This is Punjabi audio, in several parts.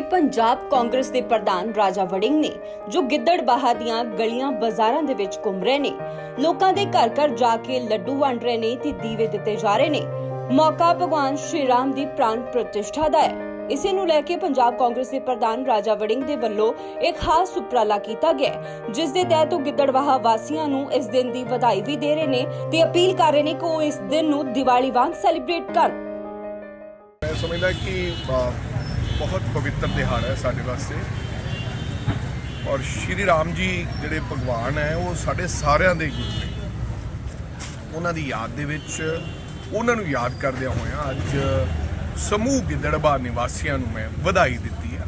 ਪੰਜਾਬ ਕਾਂਗਰਸ ਦੇ ਪ੍ਰਧਾਨ ਰਾਜਾ ਵੜਿੰਗ ਨੇ, ਜੋ ਗਿੱਦੜਬਾਹਾ ਦੀਆਂ ਗਲੀਆਂ ਬਾਜ਼ਾਰਾਂ ਦੇ ਵਿੱਚ ਘੁੰਮ ਰਹੇ ਨੇ। ਲੋਕਾਂ ਦੇ ਘਰ ਘਰ ਜਾ ਕੇ ਲੱਡੂ ਵੰਡ ਰਹੇ ਨੇ ਤੇ ਦੀਵੇ ਦਿੱਤੇ ਜਾ ਰਹੇ ਨੇ। ਮੌਕਾ ਭਗਵਾਨ ਸ਼੍ਰੀ ਰਾਮ ਦੀ ਪ੍ਰਾਨ ਪ੍ਰਤਿਸ਼ਠਾ ਦਾ ਹੈ। ਇਸੇ ਨੂੰ ਲੈ ਕੇ ਪੰਜਾਬ ਕਾਂਗਰਸ ਦੇ ਪ੍ਰਧਾਨ ਰਾਜਾ ਵੜਿੰਗ ਦੇ ਵੱਲੋਂ ਇੱਕ ਖਾਸ ਉਪਰਾਲਾ ਕੀਤਾ ਗਿਆ ਜਿਸ ਦੇ ਤਹਿਤ ਉਹ ਗਿੱਦੜਬਾਹਾ ਵਾਸੀਆਂ ਨੂੰ ਇਸ ਦਿਨ ਦੀ ਵਧਾਈ ਵੀ ਦੇ ਰਹੇ ਨੇ ਤੇ ਅਪੀਲ ਕਰ ਰਹੇ ਨੇ ਕਿ ਉਹ ਇਸ ਦਿਨ ਨੂੰ ਦੀਵਾਲੀ ਵਾਂਗ ਸੈਲੀਬ੍ਰੇਟ ਕਰਨ। ਮੈਂ ਸਮਝਦਾ ਕਿ ਬਹੁਤ ਪਵਿੱਤਰ ਦਿਹਾੜਾ ਹੈ ਸਾਡੇ ਵਾਸਤੇ। ਔਰ ਸ਼੍ਰੀ ਰਾਮ ਜੀ ਜਿਹੜੇ ਭਗਵਾਨ ਹੈ, ਉਹ ਸਾਡੇ ਸਾਰਿਆਂ ਦੇ ਗੁਰੂ ਨੇ। ਉਹਨਾਂ ਦੀ ਯਾਦ ਦੇ ਵਿੱਚ ਉਹਨਾਂ ਨੂੰ ਯਾਦ ਕਰਦਿਆਂ ਹੋਇਆਂ ਅੱਜ ਸਮੂਹ ਗਿੱਦੜਬਾ ਨਿਵਾਸੀਆਂ ਨੂੰ ਮੈਂ ਵਧਾਈ ਦਿੱਤੀ ਹੈ।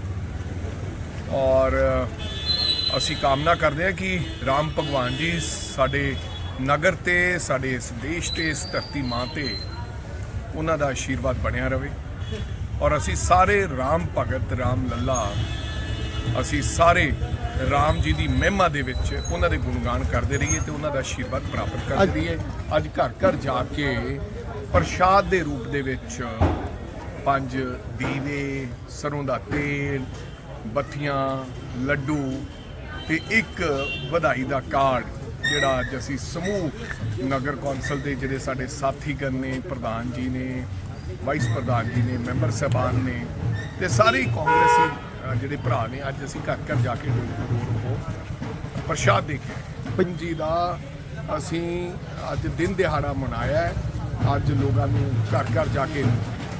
ਔਰ ਅਸੀਂ ਕਾਮਨਾ ਕਰਦੇ ਹਾਂ ਕਿ ਰਾਮ ਭਗਵਾਨ ਜੀ ਸਾਡੇ ਨਗਰ ਤੇ, ਸਾਡੇ ਇਸ ਦੇਸ਼ ਤੇ, ਇਸ ਧਰਤੀ ਮਾਂ ਤੇ ਉਹਨਾਂ ਦਾ ਆਸ਼ੀਰਵਾਦ ਬਣਿਆ ਰਵੇ ਔਰ ਅਸੀਂ ਸਾਰੇ ਰਾਮ ਭਗਤ ਰਾਮ ਲੱਲਾ ਅਸੀਂ ਸਾਰੇ ਰਾਮ ਜੀ ਦੀ ਮਹਿਮਾ ਦੇ ਵਿੱਚ ਉਹਨਾਂ ਦੇ ਗੁਣਗਾਨ ਕਰਦੇ ਰਹੀਏ ਤੇ ਉਹਨਾਂ ਦਾ ਆਸ਼ੀਰਵਾਦ ਪ੍ਰਾਪਤ ਕਰਦੇ ਰਹੀਏ। ਅੱਜ ਘਰ ਘਰ ਜਾ ਕੇ ਪ੍ਰਸ਼ਾਦ ਦੇ ਰੂਪ ਦੇ ਵਿੱਚ ਪੰਜ ਦੀਵੇ ਸਰੋਂ ਦਾ ਤੇਲ ਬੱਤੀਆਂ ਲੱਡੂ ਤੇ ਇੱਕ ਵਧਾਈ ਦਾ ਕਾਰਡ ਜਿਹੜਾ ਅੱਜ ਅਸੀਂ ਸਮੂਹ ਨਗਰ ਕੌਂਸਲ ਦੇ ਜਿਹੜੇ ਸਾਡੇ ਸਾਥੀਗਣ ਨੇ ਪ੍ਰਧਾਨ ਜੀ ਨੇ ਵਾਈਸ ਪ੍ਰਧਾਨ ਜੀ ਨੇ ਮੈਂਬਰ ਸਾਹਿਬਾਨ ਨੇ ਤੇ ਸਾਰੇ ਕਾਂਗਰਸੀ ਜਿਹੜੇ ਭਰਾ ਨੇ ਅੱਜ ਅਸੀਂ ਘਰ ਘਰ ਜਾ ਕੇ ਡੋਰ ਉਹ ਪ੍ਰਸ਼ਾਦ ਦੇ ਕੇ। ਪੰਜੀ ਦਾ ਅਸੀਂ ਅੱਜ ਦਿਨ ਦਿਹਾੜਾ ਮਨਾਇਆ ਹੈ। ਅੱਜ ਲੋਕਾਂ ਨੂੰ ਘਰ ਘਰ ਜਾ ਕੇ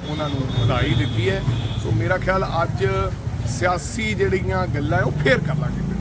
ਉਹਨਾਂ ਨੂੰ ਵਧਾਈ ਦਿੱਤੀ ਹੈ। ਸੋ ਮੇਰਾ ਖਿਆਲ ਅੱਜ ਸਿਆਸੀ ਜਿਹੜੀਆਂ ਗੱਲਾਂ ਉਹ ਫੇਰ ਕਰ ਲਾਂਗੇ।